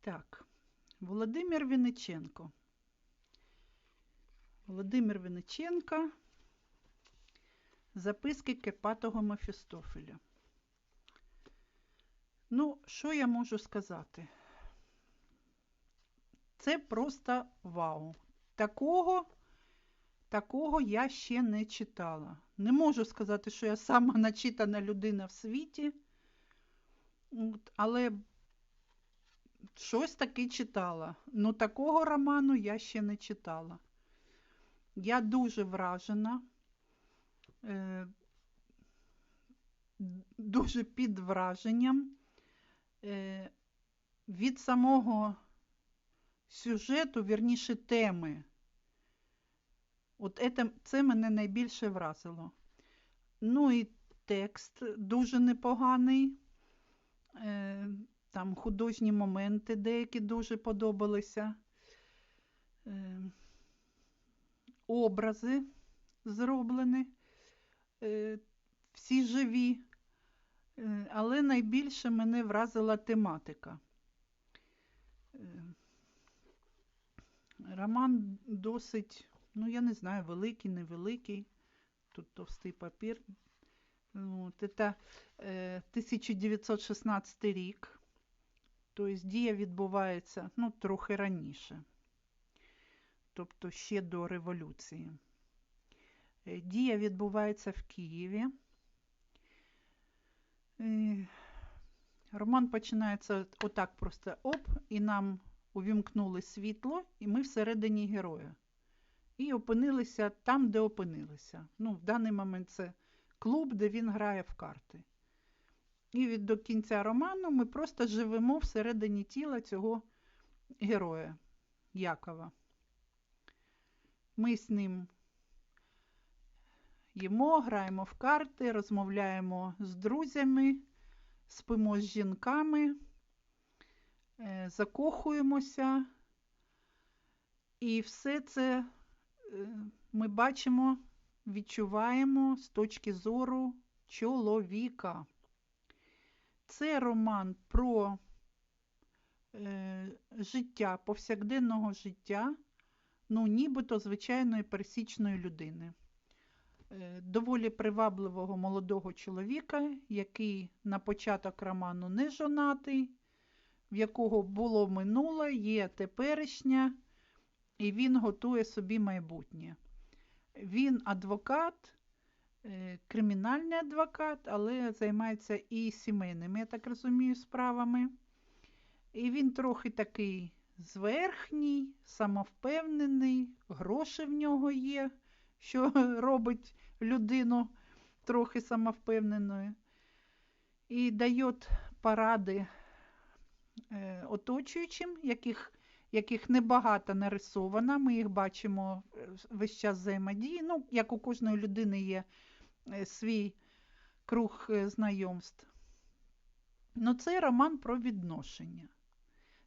Так, Володимир Винниченко. Володимир Винниченко. Записки Кирпатого Мефістофеля. Ну, що я можу сказати? Це просто вау. Такого, такого я ще не читала. Не можу сказати, що я сама начитана людина в світі, але щось таки читала. Ну, такого роману я ще не читала. Я дуже вражена, е, дуже під враженням е, від самого сюжету, вірніше теми. От це, це мене найбільше вразило. Ну і текст дуже непоганий. Е, там художні моменти деякі дуже подобалися. Е, образи зроблені, е, всі живі. Е, але найбільше мене вразила тематика. Е, Роман досить, ну я не знаю, великий, невеликий. Тут товстий папір. От, це е, 1916 рік. Тобто дія відбувається ну, трохи раніше. Тобто ще до революції. Е, Дія відбувається в Києві. Е, Роман починається отак просто оп, і нам увімкнули світло, і ми всередині героя. І опинилися там, де опинилися. Ну, в даний момент це клуб, де він грає в карти. І від до кінця роману ми просто живемо всередині тіла цього героя Якова. Ми з ним їмо, граємо в карти, розмовляємо з друзями, спимо з жінками, е, закохуємося. І все це ми бачимо, відчуваємо з точки зору чоловіка. Це роман про е, життя, повсякденного життя, ну, нібито звичайної пересічної людини. Е, доволі привабливого молодого чоловіка, який на початок роману не жонатий, в якого було минуле, є теперішнє, і він готує собі майбутнє. Він адвокат, е, кримінальний адвокат, але займається і сімейними, я так розумію, справами. І він трохи такий зверхній, самовпевнений, гроші в нього є, що робить людину трохи самовпевненою. І дає поради е, оточуючим, яких яких небагато нарисовано. Ми їх бачимо е, весь час взаємодії. Ну, як у кожної людини є е, свій круг е, знайомств. Ну, це роман про відношення.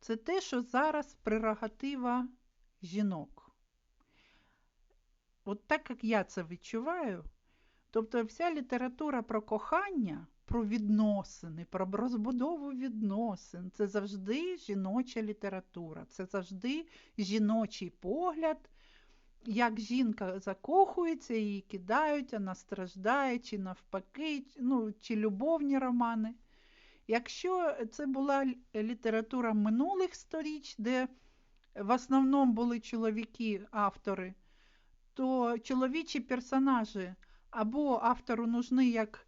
Це те, що зараз прерогатива жінок. От так як я це відчуваю, тобто вся література про кохання, про відносини, про розбудову відносин це завжди жіноча література, це завжди жіночий погляд, як жінка закохується, її кидають, вона страждає, чи навпаки, ну, чи любовні романи. Якщо це була література минулих сторіч, де в основному були чоловіки-автори, то чоловічі персонажі або автору нужны як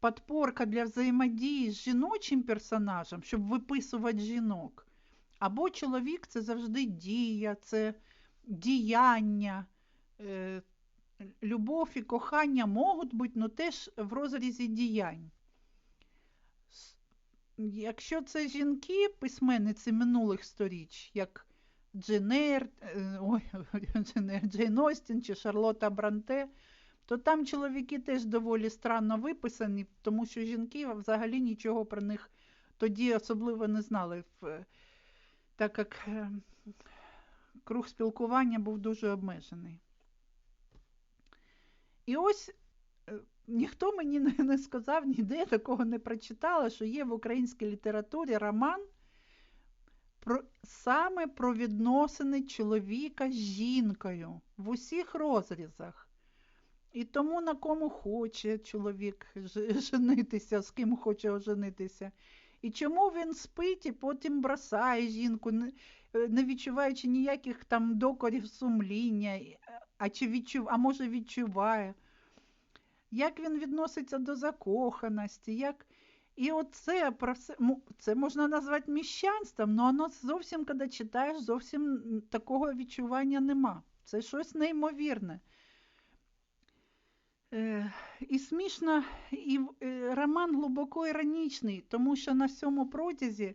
подпорка для взаємодії з жіночим персонажем, щоб виписувати жінок. Або чоловік це завжди дія, це діяння, е, любов і кохання можуть бути, але теж в розрізі діянь. Якщо це жінки, письменниці минулих сторіч, як Дженер, ой, Дженер, Джейн Остін чи Шарлотта Бранте, то там чоловіки теж доволі странно виписані, тому що жінки взагалі нічого про них тоді особливо не знали, так як круг спілкування був дуже обмежений. І ось е, ніхто мені не сказав, ніде такого не прочитала, що є в українській літературі роман про, саме про відносини чоловіка з жінкою в усіх розрізах. І тому на кому хоче чоловік женитися, з ким хоче оженитися. І чому він спить і потім бросає жінку, не е, відчуваючи ніяких там докорів сумління, а чи відчув, а може відчуває, як він відноситься до закоханості, як і оце про все, це можна назвати міщанством, але воно зовсім, коли читаєш, зовсім такого відчування нема. Це щось неймовірне. Е, І смішно, і е, роман глибоко іронічний, тому що на всьому протязі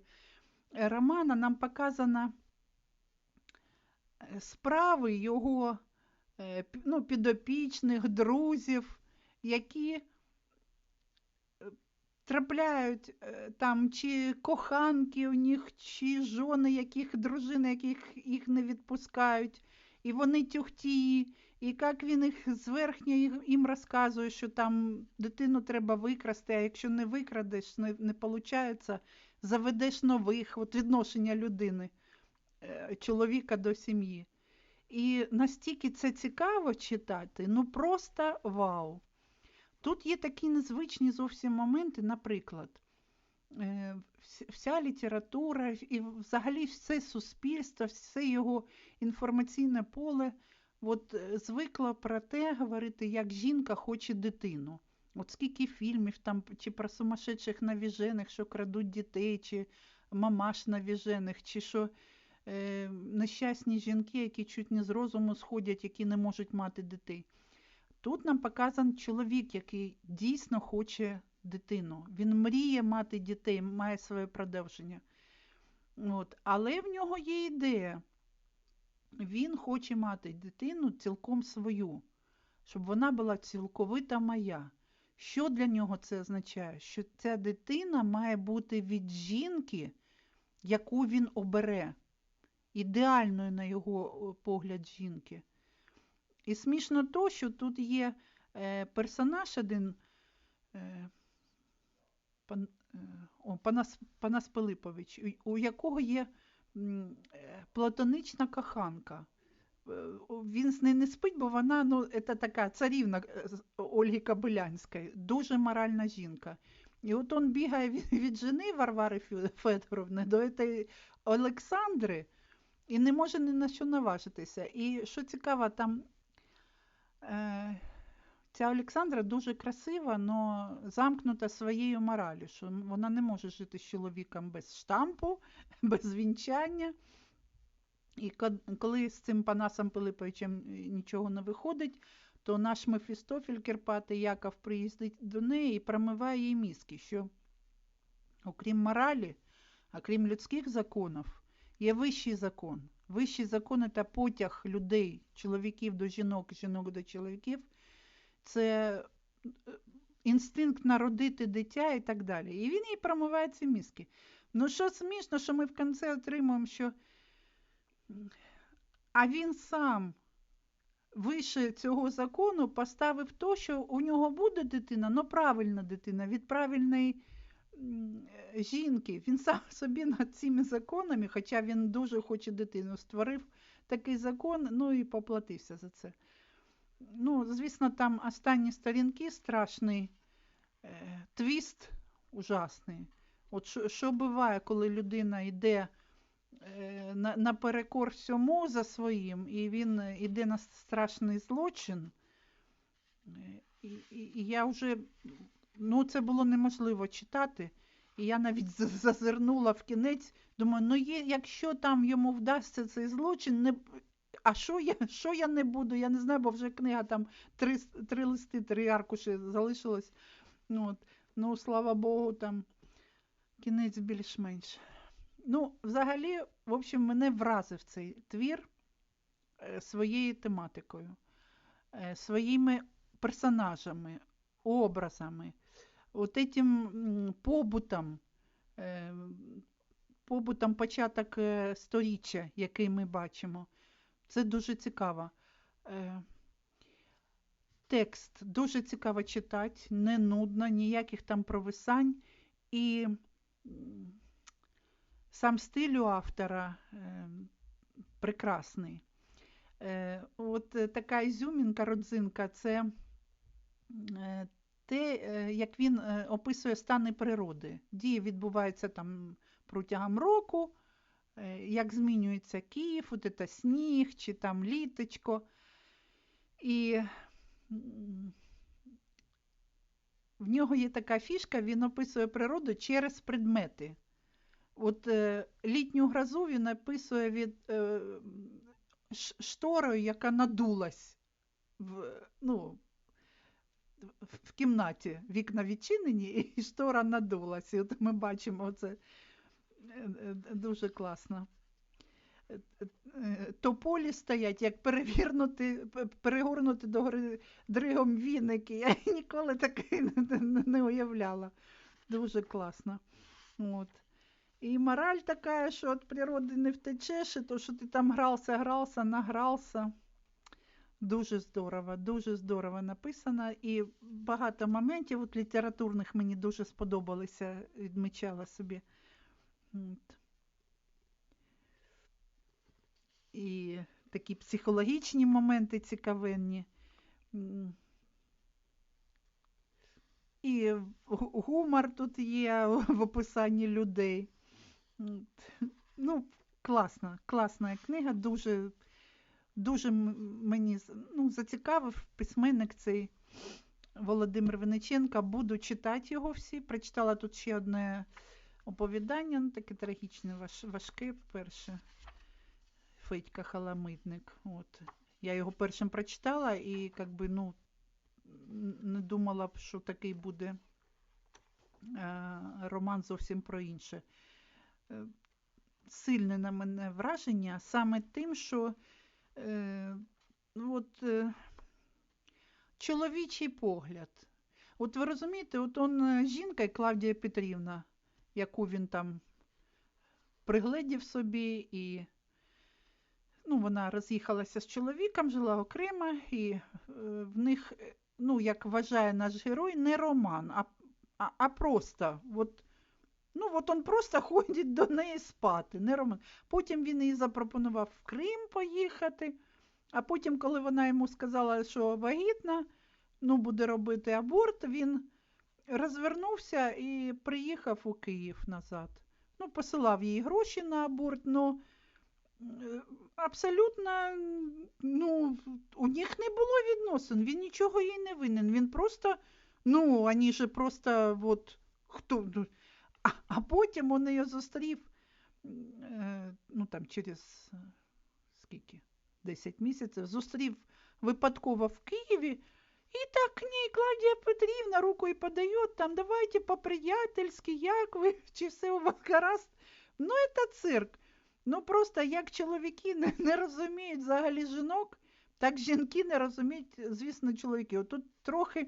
е, романа нам показано справи його ну, підопічних, друзів, які трапляють там чи коханки у них, чи жони, яких дружини, яких їх не відпускають, і вони тюхті, і як він їх зверхньо їм розказує, що там дитину треба викрасти, а якщо не викрадеш, не не виходить, заведеш нових от відношення людини, е, чоловіка до сім'ї. І настільки це цікаво читати, ну просто вау. Тут є такі незвичні зовсім моменти, наприклад, е, вся література і взагалі все суспільство, все його інформаційне поле от, е, звикло про те говорити, як жінка хоче дитину. От скільки фільмів там, чи про сумасшедших навіжених, що крадуть дітей, чи мамаш навіжених, чи що е, нещасні жінки, які чуть не з розуму сходять, які не можуть мати дітей. Тут нам показан чоловік, який дійсно хоче дитину. Він мріє мати дітей, має своє продовження. От. Але в нього є ідея. Він хоче мати дитину цілком свою, щоб вона була цілковита моя. Що для нього це означає? Що ця дитина має бути від жінки, яку він обере, ідеальною, на його погляд, жінки. І смішно то, що тут є е, персонаж один е, е, Панас, Пилипович, у, якого є е, платонична коханка. Е, він з нею не спить, бо вона ну, це така царівна е, Ольги Кобилянської, дуже моральна жінка. І от він бігає від жени Варвари Федоровни до цієї Олександри і не може ні на що наважитися. І що цікаво, там Е, ця Олександра дуже красива, але замкнута своєю моралю, що вона не може жити з чоловіком без штампу, без вінчання. І коли з цим Панасом Пилиповичем нічого не виходить, то наш Мефістофіль Кирпатий Яков приїздить до неї і промиває їй мізки, що, окрім моралі, окрім людських законів, є вищий закон. Вищі закони та потяг людей, чоловіків до жінок, жінок до чоловіків це е, інстинкт народити дитя і так далі. І він їй промиває ці мізки. Ну, що смішно, що ми в кінці отримуємо, що а він сам вище цього закону поставив то, що у нього буде дитина, але правильна дитина від правильної жінки. Він сам собі над цими законами, хоча він дуже хоче дитину, створив такий закон, ну і поплатився за це. Ну, Звісно, там останні сторінки страшний е, твіст ужасний. От Що що буває, коли людина йде е, на, наперекор всьому за своїм, і він йде на страшний злочин. І, і, і я вже ну це було неможливо читати. І я навіть зазирнула в кінець, думаю, ну є, якщо там йому вдасться цей злочин, не... а що я що я не буду? Я не знаю, бо вже книга там три три листи, три аркуші залишилось. Ну, от. ну слава Богу, там кінець більш-менш. Ну, взагалі, в общем, мене вразив цей твір е, своєю тематикою, е, своїми персонажами, образами от этим побутом, е, побутом початок сторіччя, який ми бачимо. Це дуже цікаво. Е, Текст дуже цікаво читати, не нудно, ніяких там провисань. І сам стиль у автора е, прекрасний. Е, От така ізюмінка, родзинка це те, як він описує стани природи. Дії відбуваються там протягом року, як змінюється Київ, от це сніг чи там літочко. І в нього є така фішка, він описує природу через предмети. От е, літню грозу він описує від е, шторою, яка надулась в, ну, в- кімнаті. Вікна відчинені, і штора надулась. І от ми бачимо це е, е, дуже класно. Тополі стоять, як перевірнути, перегорнути до гори дригом віники. Я ніколи таке не уявляла. Дуже класно. От. І мораль така, що від природи не втечеш, і то, що ти там грався, грався, награвся. Дуже здорово, дуже здорово написано. І багато моментів от літературних мені дуже сподобалися, відмічала собі. От. І такі психологічні моменти цікавенні. І гумор тут є в описанні людей. Ну, класна, класна книга, дуже, дуже мені ну, зацікавив письменник цей Володимир Винниченко. Буду читати його всі. Прочитала тут ще одне оповідання, ну, таке трагічне, важ, важке перше. Федька Халамидник. От. Я його першим прочитала і как би, ну, не думала б, що такий буде е, роман зовсім про інше. Е, Сильне на мене враження саме тим, що е, ну, от, е, чоловічий погляд. От ви розумієте, от он е, жінка Клавдія Петрівна, яку він там пригледів собі, і ну, вона роз'їхалася з чоловіком, жила окремо, і е, в них, е, ну, як вважає наш герой, не роман, а, а, а просто. От, ну, от он просто ходить до неї спати, не роман. Потім він їй запропонував в Крим поїхати, а потім, коли вона йому сказала, що вагітна, ну, буде робити аборт, він розвернувся і приїхав у Київ назад. Ну, посилав їй гроші на аборт, ну е, абсолютно ну, у них не було відносин, він нічого їй не винен. Він просто, ну, вони же просто от хто. ну, А, а потім він її зустрів, е, ну там через е, скільки? 10 місяців, зустрів випадково в Києві. І так к ней Клавдія Петрівна рукою подає, там давайте по-приятельськи, як ви, чи все у вас гаразд. Ну, це цирк. Ну просто як чоловіки не, не розуміють взагалі жінок, так жінки не розуміють, звісно, чоловіків. Тут трохи,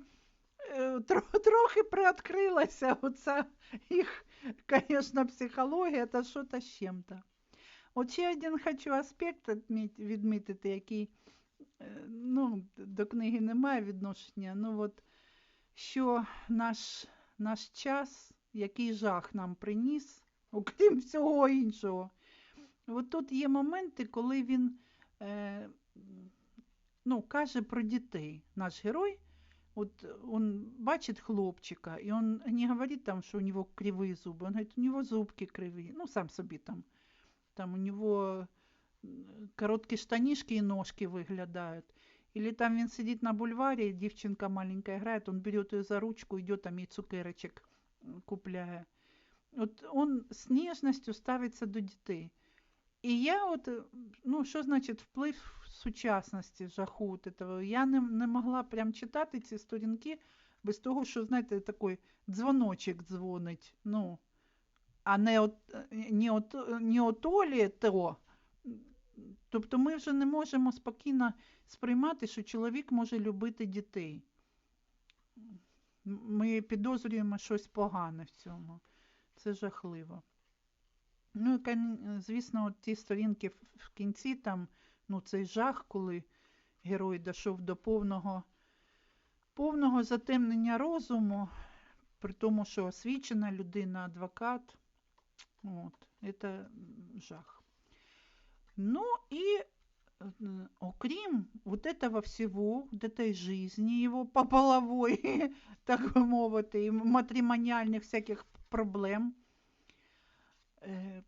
е, трохи приоткрилася оця їх, звісно, психологія та що та з чим-то. От ще один хочу аспект відміт- відмітити, який ну, до книги немає відношення. Ну, от, що наш, наш час, який жах нам приніс, окрім всього іншого. От тут є моменти, коли він е, ну, каже про дітей. Наш герой, от он бачит хлопчика, и он не говорит там, что у него кривые зубы, он говорит, у него зубки кривые, ну, сам собі там, там у него м, короткие штанишки и ножки выглядают. Или там він сидит на бульваре, девчонка маленькая играет, он берет ее за ручку, идет там ей цукерочек м, купляє. От он з ніжністю ставиться до дітей. І я от, е, ну, що значить вплив сучасності, жаху от этого, я не, не могла прям читати ці сторінки без того, що, знаєте, такий дзвоночок дзвонить, ну, а не от, не от, не от Олі то. Тобто ми вже не можемо спокійно сприймати, що чоловік може любити дітей. Ми підозрюємо щось погане в цьому. Це жахливо. Ну, і, звісно, от ті сторінки в- кінці, там, ну, цей жах, коли герой дійшов до повного, повного затемнення розуму, при тому, що освічена людина, адвокат. От, це жах. Ну и окрім вот этого всего, вот этой жизни его по половой, так би мовити, і матримоніальних всяких проблем, е,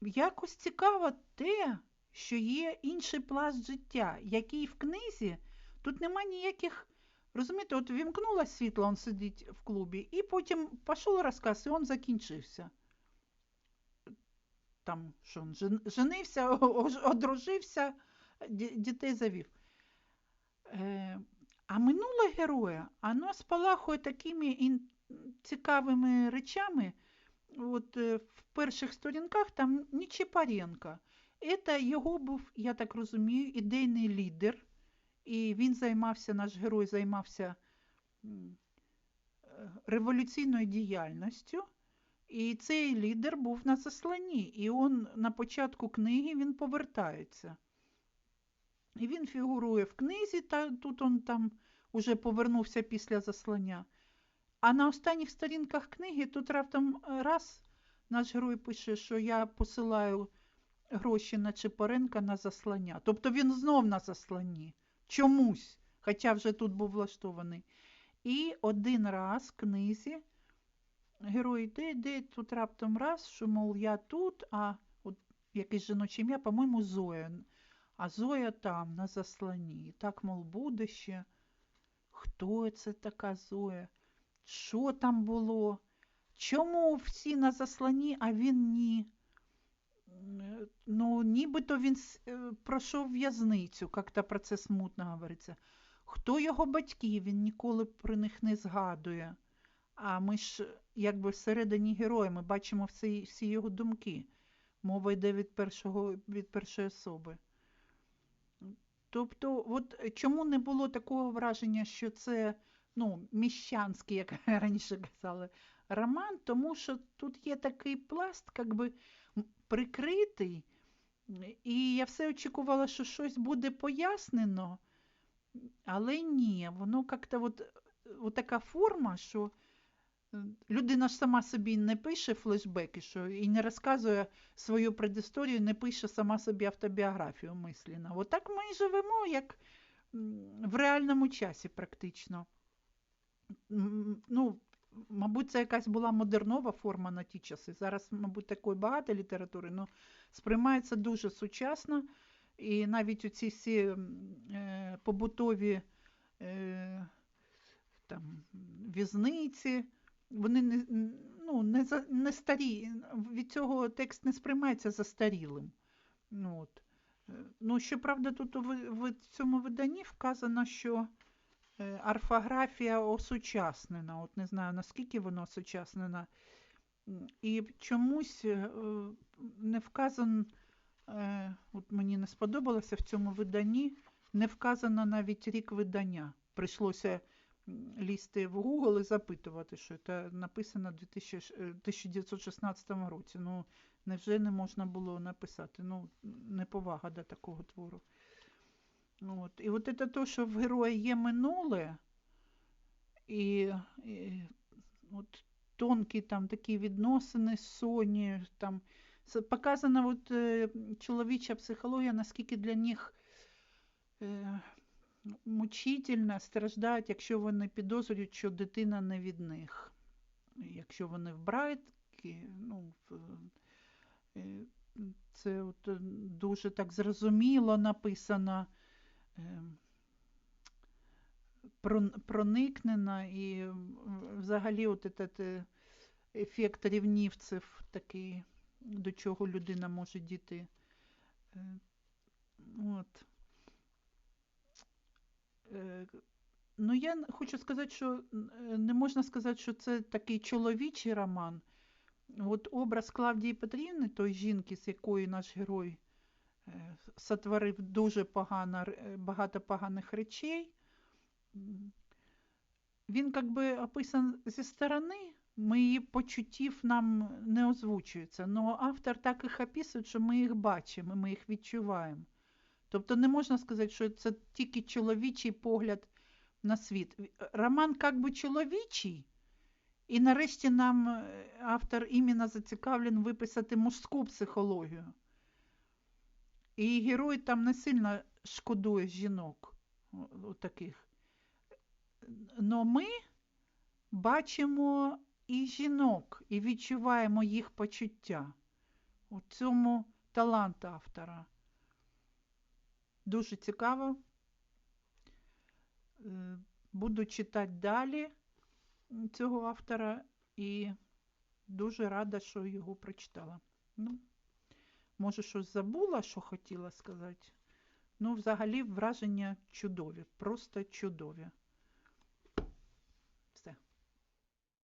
якось цікаво те, що є інший пласт життя, який в книзі тут нема ніяких. Розумієте, от вімкнуло світло, він сидить в клубі, і потім пішов розказ, і він закінчився. Там що женився, одружився, дітей завів. Е, а минуле героя, воно спалахує такими цікавими речами. От е, В перших сторінках там Нічіпаренко. Це його був, я так розумію, ідейний лідер. І він займався, наш герой займався революційною діяльністю. І цей лідер був на засланні. І он на початку книги він повертається. І він фігурує в книзі, та тут он там уже повернувся після заслання. А на останніх сторінках книги тут раптом раз наш герой пише, що я посилаю гроші на Чепоренка на заслання. Тобто він знов на засланні. Чомусь, хоча вже тут був влаштований. І один раз в книзі герой йде, йде тут раптом раз, що, мов, я тут, а от якесь жіноче ім'я, по-моєму, Зоя. А Зоя там, на засланні. Так, мов, буде ще. Хто це така Зоя? Що там було? Чому всі на засланні, а він ні? Ну, нібито він е, пройшов в'язницю, як-то про це смутно говориться. Хто його батьки, він ніколи про них не згадує. А ми ж, якби всередині героя, ми бачимо всі всі його думки. Мова йде від першого, від першої особи. Тобто, от чому не було такого враження, що це ну, міщанський, як раніше казали, роман, тому що тут є такий пласт, якби прикритий, і я все очікувала, що щось буде пояснено, але ні, воно як-то от, от така форма, що людина ж сама собі не пише флешбеки, що і не розказує свою предісторію, не пише сама собі автобіографію мисліна. Отак ми і живемо, як в реальному часі, практично. Ну, Мабуть, це якась була модернова форма на ті часи. Зараз, мабуть, такої багато літератури, але сприймається дуже сучасно. І навіть оці всі е, побутові е, там, візниці, вони не ну, не, не старі. Від цього текст не сприймається застарілим. Ну, от. Е, ну, Щоправда, тут в, в цьому виданні вказано, що е, орфографія осучаснена. От не знаю, наскільки воно осучаснена. І чомусь е, не вказано, от мені не сподобалося в цьому виданні, не вказано навіть рік видання. Прийшлося лізти в Google і запитувати, що це написано в 1916 році. Ну, невже не можна було написати? Ну, неповага до такого твору. От. І от це те, що в герої є минуле, і, і от тонкі там такі відносини Соні, там показана от, е, чоловіча психологія, наскільки для них е, мучительно страждають, якщо вони підозрюють, що дитина не від них. Якщо вони в брайтки, ну, е, це от дуже так зрозуміло написано, е, проникнена і взагалі от этот ефект рівнівців такий, до чого людина може діти. Е, от. Е, ну, я хочу сказати, що е, не можна сказати, що це такий чоловічий роман. От образ Клавдії Петрівни, той жінки, з якої наш герой е, сотворив дуже погано, багато поганих речей, він якби описан зі сторони, мої почуттів нам не озвучуються. але автор так їх описує, що ми їх бачимо, ми їх відчуваємо. Тобто не можна сказати, що це тільки чоловічий погляд на світ. Роман як би чоловічий, і нарешті нам е, автор іменно зацікавлений виписати мужську психологію. І герой там не сильно шкодує жінок таких. Но ми бачимо і жінок, і відчуваємо їх почуття. У цьому талант автора. Дуже цікаво. Е, Буду читати далі цього автора і дуже рада, що його прочитала. Ну, може, щось забула, що хотіла сказати. Ну, взагалі, враження чудові, просто чудові.